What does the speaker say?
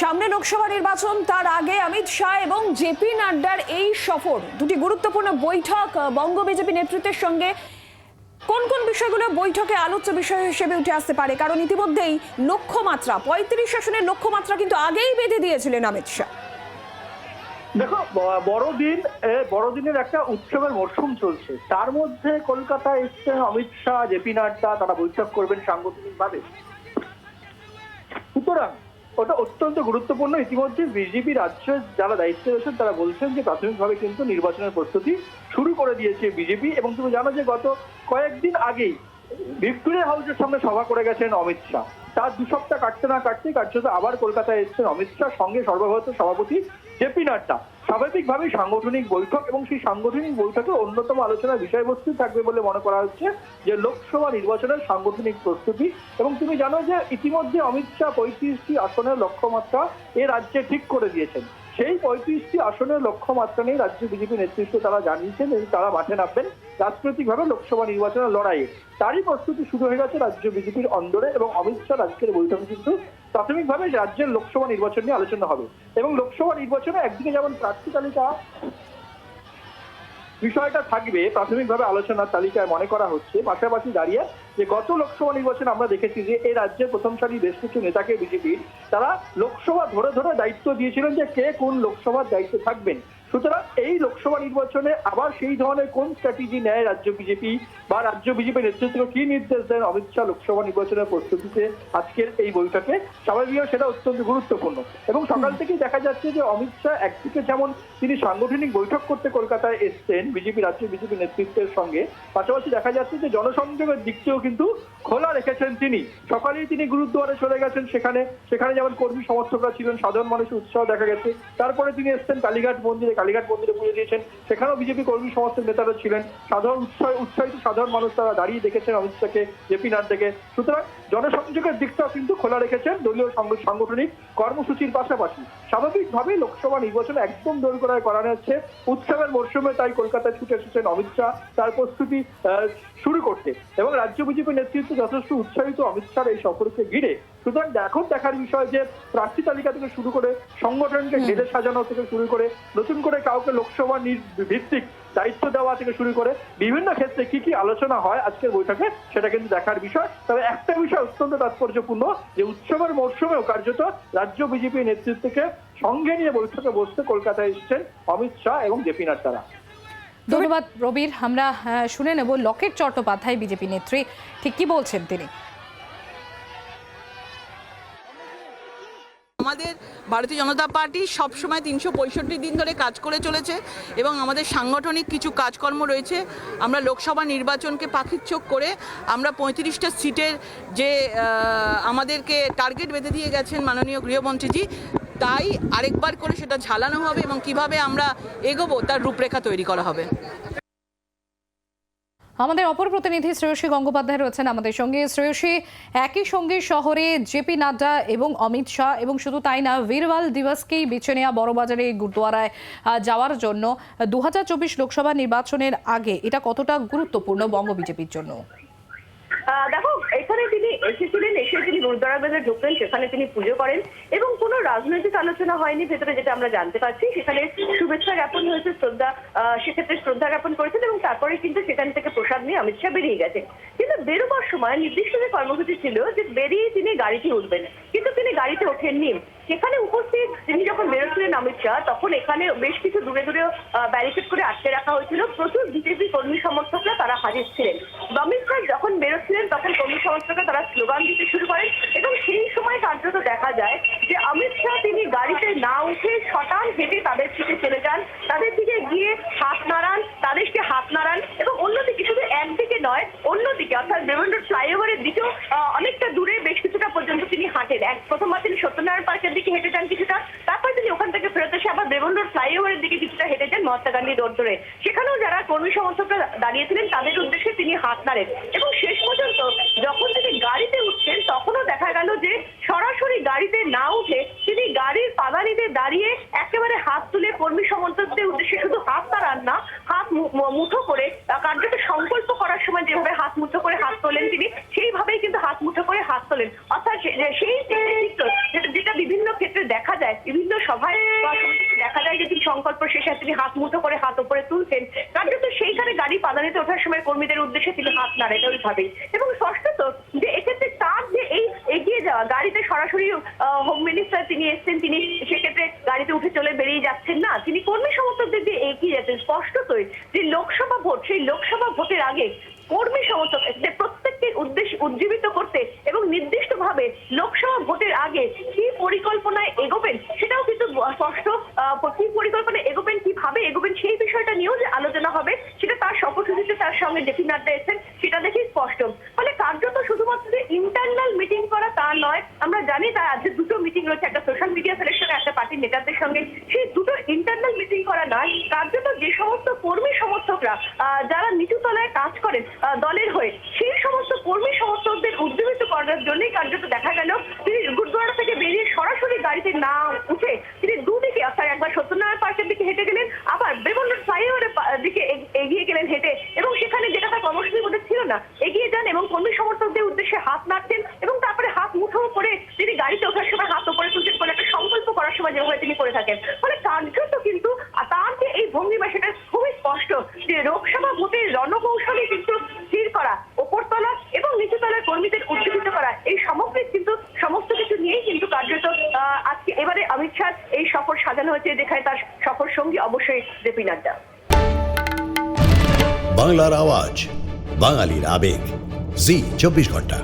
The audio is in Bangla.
সামনে লোকসভা নির্বাচন, তার আগে অমিত শাহ এবং জেপি নাড্ডার এই সফর। দুটি গুরুত্বপূর্ণ বৈঠক বঙ্গ বিজেপি নেতৃত্বের সঙ্গে। কোন কোন বিষয়গুলো বৈঠকে আলোচ্য বিষয় হিসেবে উঠে আসতে পারে? কারণ ইতিমধ্যেই লক্ষ্যমাত্রা, পঁয়ত্রিশ শাসনের লক্ষ্যমাত্রা কিন্তু আগেই বেঁধে দিয়েছিলেন অমিত শাহ। দেখো বড়দিন বড়দিনের একটা উৎসবের মরশুম চলছে। তার মধ্যে কলকাতায় এসছেন অমিত শাহ জেপি নাড্ডা, তারা বৈঠক করবেন সাংগঠনিক ভাবে সুতরাং ওটা অত্যন্ত গুরুত্বপূর্ণ। ইতিমধ্যে বিজেপি রাজ্য যারা দায়িত্বে রয়েছেন, তারা বলছেন যে প্রাথমিকভাবে কিন্তু নির্বাচনের প্রস্তুতি শুরু করে দিয়েছে বিজেপি এবং তুমি জানো যে গত কয়েকদিন আগেই ভিক্টোরিয়া হাউসের সামনে সভা করে গেছেন অমিত শাহ। তার দু সপ্তাহ কাটতে না কাটতে কার্যত আবার কলকাতায় এসছেন অমিত শাহ। সঙ্গে সর্বভারতীয় সভাপতি জেপি নাড্ডা। স্বাভাবিকভাবেই সাংগঠনিক বৈঠক এবং সেই সাংগঠনিক বৈঠকে অন্যতম আলোচনার বিষয়বস্তু থাকবে বলে মনে করা হচ্ছে যে লোকসভা নির্বাচনের সাংগঠনিক প্রস্তুতি। এবং তুমি জানো যে ইতিমধ্যে অমিত শাহ পঁয়ত্রিশটি আসনের লক্ষ্যমাত্রা এ রাজ্যে ঠিক করে দিয়েছেন। সেই পঁয়ত্রিশটি আসনের লক্ষ্যমাত্রা নিয়ে রাজ্য বিজেপি নেতৃত্ব তারা জানিয়েছেন এবং তারা মাঠে নামবেন রাজনৈতিকভাবে লোকসভা নির্বাচনের লড়াইয়ে। তারই প্রস্তুতি শুরু হয়ে গেছে রাজ্য বিজেপির অন্দরে এবং অমিত শাহ আজকের বৈঠকে কিন্তু প্রাথমিকভাবে রাজ্যের লোকসভা নির্বাচন নিয়ে আলোচনা হবে। এবং লোকসভা নির্বাচনে একদিকে যেমন প্রার্থী তালিকা বিষয়টা থাকবে, প্রাথমিকভাবে আলোচনার তালিকায় মনে করা হচ্ছে, পাশাপাশি দাঁড়িয়ে যে গত লোকসভা নির্বাচনে আমরা দেখেছি যে এই রাজ্যের প্রথম সারি বেশ কিছু নেতাকে, বিজেপির, তারা লোকসভা ধরে ধরে দায়িত্ব দিয়েছিলেন যে কে কোন লোকসভার দায়িত্বে থাকবেন। সুতরাং এই লোকসভা নির্বাচনে আবার সেই ধরনের কোন স্ট্র্যাটেজি নেয় রাজ্য বিজেপি বা রাজ্য বিজেপি নেতৃত্ব কি নির্দেশ দেন? অমিত শাহ লোকসভা নির্বাচনের প্রস্তুতিতে আজকের এই বৈঠকে। স্বাভাবিকভাবে সেটা অত্যন্ত গুরুত্বপূর্ণ। এবং সকাল থেকেই দেখা যাচ্ছে যে অমিত শাহ একদিকে যেমন তিনি সাংগঠনিক বৈঠক করতে কলকাতায় এসছেন বিজেপি রাজ্য বিজেপি নেতৃত্বের সঙ্গে পাশাপাশি দেখা যাচ্ছে যে জনসংযোগের দিকটিও কিন্তু খোলা রেখেছেন তিনি। সকালেই তিনি গুরুদ্বারে চলে গেছেন সেখানে। সেখানে যেমন কর্মী সমর্থকরা ছিলেন সাধারণ মানুষের উৎসাহ দেখা গেছে। তারপরে তিনি এসছেন কালীঘাট মন্দিরে কালীঘাট মন্দিরে পুজো দিয়েছেন। সেখানেও বিজেপি কর্মী সমর্থক নেতারা ছিলেন। সাধারণ উৎসাহ উৎসাহিত সাধারণ মানুষ তারা দাঁড়িয়ে দেখেছেন অমিত শাহকে, জেপি নাড্ডাকে। সুতরাং জনসংযোগের দিকটাও কিন্তু খোলা রেখেছেন দলীয় সাংগঠনিক কর্মসূচির পাশাপাশি। স্বাভাবিকভাবে লোকসভা নির্বাচন একদম দোল করায় করানো হচ্ছে। উৎসবের মরশুমে তাই কলকাতায় ছুটে এসেছেন অমিত শাহ। তার প্রস্তুতি শুরু করতে। এবং রাজ্য বিজেপি নেতৃত্ব যথেষ্ট উৎসাহিত অমিত শাহ এই সফরকে ঘিরে সুতরাং এখন দেখার বিষয় যে প্রার্থী তালিকা থেকে শুরু করে সংগঠনকে ঘিরে সাজানো থেকে শুরু করে নতুন করে কাউকে লোকসভা ভিত্তিক দায়িত্ব দেওয়া থেকে শুরু করে বিভিন্ন ক্ষেত্রে কি কি আলোচনা হয় আজকের বৈঠকে সেটা কিন্তু দেখার বিষয়। তবে একটা বিষয় অত্যন্ত তাৎপর্যপূর্ণ যে উৎসবের মরশুমেও কার্যত রাজ্য বিজেপি নেতৃত্বকে সঙ্গে নিয়ে বৈঠকে বসতে কলকাতায় এসেছেন অমিত শাহ এবং জেপি নাড্ডারা ধন্যবাদ রবির। আমরা শুনে নেব লকেট চট্টোপাধ্যায় বিজেপি নেত্রী। ঠিক কি বলছেন তিনি? আমাদের ভারতীয় জনতা পার্টি সবসময় তিনশো পঁয়ষট্টি দিন ধরে কাজ করে চলেছে এবং আমাদের সাংগঠনিক কিছু কাজকর্ম রয়েছে। আমরা লোকসভা নির্বাচনকে পাখির চোখ করে আমরা পঁয়ত্রিশটা সিটের যে আমাদেরকে টার্গেট বেঁধে দিয়ে গেছেন মাননীয় গৃহমন্ত্রীজি, তাই আরেকবার করে সেটা ঝালানো হবে এবং কীভাবে আমরা এগোবো তার রূপরেখা তৈরি করা হবে। আমাদের অপর প্রতিনিধি শ্রেয়সী গঙ্গোপাধ্যায় রয়েছেন আমাদের সঙ্গে। শ্রেয়সী, একই সঙ্গে শহরে জেপি নাড্ডা এবং অমিত শাহ এবং শুধু তাই না, বীরওয়াল দিবসকেই বেছে নেওয়া বড়বাজারে গুরুদ্বারায় যাওয়ার জন্য। দু হাজার চব্বিশ লোকসভা নির্বাচনের আগে এটা কতটা গুরুত্বপূর্ণ বঙ্গ বিজেপির জন্য? দেখো এখানে তিনি এসেছিলেন, এসে তিনি গুরুদ্বারা বাজারে ঢুকলেন, সেখানে তিনি পুজো করেন এবং কোনো রাজনৈতিক আলোচনা হয়নি ভেতরে, যেটা আমরা জানতে পারছি। সেখানে শুভেচ্ছা জ্ঞাপন হয়েছে, শ্রদ্ধা সেক্ষেত্রে শ্রদ্ধা জ্ঞাপন করেছেন এবং তারপরে কিন্তু সেখান থেকে প্রসাদ নিয়ে অমিত শাহ বেরিয়ে গেছে কিন্তু বেরোবার সময় নির্দিষ্ট যে কর্মসূচি ছিল যে বেরিয়ে তিনি গাড়িটি উঠবেন। কিন্তু তিনি গাড়িতে ওঠেননি। সেখানে উপস্থিত তিনি যখন বেরোচ্ছিলেন অমিত শাহ, তখন এখানে বেশ কিছু দূরে দূরে ব্যারিকেড করে আটকে রাখা হয়েছিল। প্রচুর বিজেপি কর্মী সমর্থকরা তারা হাজির ছিলেন। অমিত শাহ যখন বেরোচ্ছিলেন, তখন কর্মী সমর্থকরা তারা স্লোগান দিতে শুরু করেন এবং সেই সময় কার্যত দেখা যায় যে অমিত শাহ তিনি গাড়িতে না উঠে শটান হেঁটে তাদের দিকে চলে যান তাদের দিকে গিয়ে হাত নাড়ান তাদেরকে হাত নাড়ান এবং অন্যদিকে শুধু একদিকে নয় অন্যদিকে অর্থাৎ বেরোন্ডর ফ্লাইওভারের দিকেও আহ, অনেকটা দূরে বেশ কিছুটা পর্যন্ত তিনি হাঁটেন এক প্রথমবার তিনি সত্যনারায়ণ পার্কের দিকে হেঁটে যান কিছুটা তারপর তিনি ওখান থেকে ফেরত এসে আবার বেরোন রোড ফ্লাইওভারের দিকে কিছুটা হেঁটে যান ধরে সেখানেও যারা কর্মী সমর্থকরা দাঁড়িয়েছিলেন, তাদের উদ্দেশ্যে তিনি হাত নাড়েন। এবং শেষ পর্যন্ত যখন তিনি গাড়িতে উঠছেন, তখনও দেখা গেল যে সরাসরি গাড়িতে না উঠে তিনি গাড়ির পাগালিতে দাঁড়িয়ে একেবারে হাত তুলে কর্মী সমর্থকদের উদ্দেশ্যে শুধু হাত সংকল্প শেষে তিনি হাত মুঠো করে হাত উপরে তুলছেন। কার্যত সেইখানে গাড়ি পাদানিতে ওঠার সময় কর্মীদের উদ্দেশ্যে তিনি হাত নাড়েন ওইভাবেই এবং স্পষ্টত যে এক্ষেত্রে তার যে এই এগিয়ে যাওয়া, গাড়িতে সরাসরি হোম মিনিস্টার তিনি এসছেন, তিনি সেক্ষেত্রে গাড়িতে উঠে চলে বেরিয়ে যাচ্ছেন না। তিনি কর্মী সমর্থকদের দিয়ে এগিয়ে যাচ্ছেন। স্পষ্টতই যে লোকসভা ভোট, সেই লোকসভা ভোটের আগে কর্মী সমর্থক, যে প্রত্যেককে উদ্দেশ্য উজ্জীবিত করতে এবং নির্দিষ্টভাবে লোকসভা ভোটের আগে কি পরিকল্পনায় এগোবেন সেটাও কিন্তু স্পষ্ট কি পরিকল্পনায় এগোবেন, কীভাবে এগোবেন সেই বিষয়টা নিয়েও যে আলোচনা হবে সেটা তার শপথসূচিতে তার সঙ্গে জেপি নাড্ডা এসেছেন সেটা দেখেই স্পষ্ট। ফলে কার্যত শুধুমাত্র যে ইন্টারনাল মিটিং করা তা নয়, আমরা জানি তার আজকে দুটো মিটিং রয়েছে, একটা সোশ্যাল মিডিয়া সেলের সঙ্গে, একটা পার্টির নেতাদের সঙ্গে। সেই দুটো ইন্টারনাল মিটিং করা নয়, কার্যত যে সমস্ত কর্মী সমর্থকরা যারা নিচু তলায় কাজ করেন আহ, দলের হয়ে সেই সমস্ত কর্মী সমর্থকদের উজ্জীবিত করার জন্যই কার্যত দেখা গেল তিনি গুরুদ্বারা থেকে বেরিয়ে গাড়িতে না উঠে তিনি দুদিকে, অর্থাৎ একবার সত্যনারায়ণ পার্কের দিকে হেঁটে গেলেন, আবার বেবন্ড ফ্লাইওভারের দিকে এগিয়ে গেলেন হেঁটে। এবং সেখানে যেটা তার কর্মসূচির মধ্যে ছিল না, এগিয়ে যান এবং কর্মী সমর্থকদের উদ্দেশ্যে হাত নাড়তেন এবং তারপরে হাত মুঠো করে তিনি গাড়িতে ওঠার সময় হাত উপরে তুলতেন করে একটা সংকল্প করার সময় যেভাবে তিনি করে থাকেন। ফলে কার্যত কিন্তু তার যে এই ভঙ্গিমা সেটা খুবই স্পষ্ট যে লোকসভা ভোটের রণকৌশলে কিন্তু স্থির করা ওপরতলা এবং নিচুতলার কর্মীদের উজ্জীবিত করা এই সামগ্রিক কিন্তু সমস্ত কিছু নিয়েই কিন্তু কার্যত আহ, আজকে এবারে অমিত শাহ, এই সফর সাজানো হয়েছে দেখায় তার সফর সঙ্গী অবশ্যই জেপি নাড্ডা। বাংলার আওয়াজ, বাঙালির আবেগ। জি, চব্বিশ ঘণ্টা।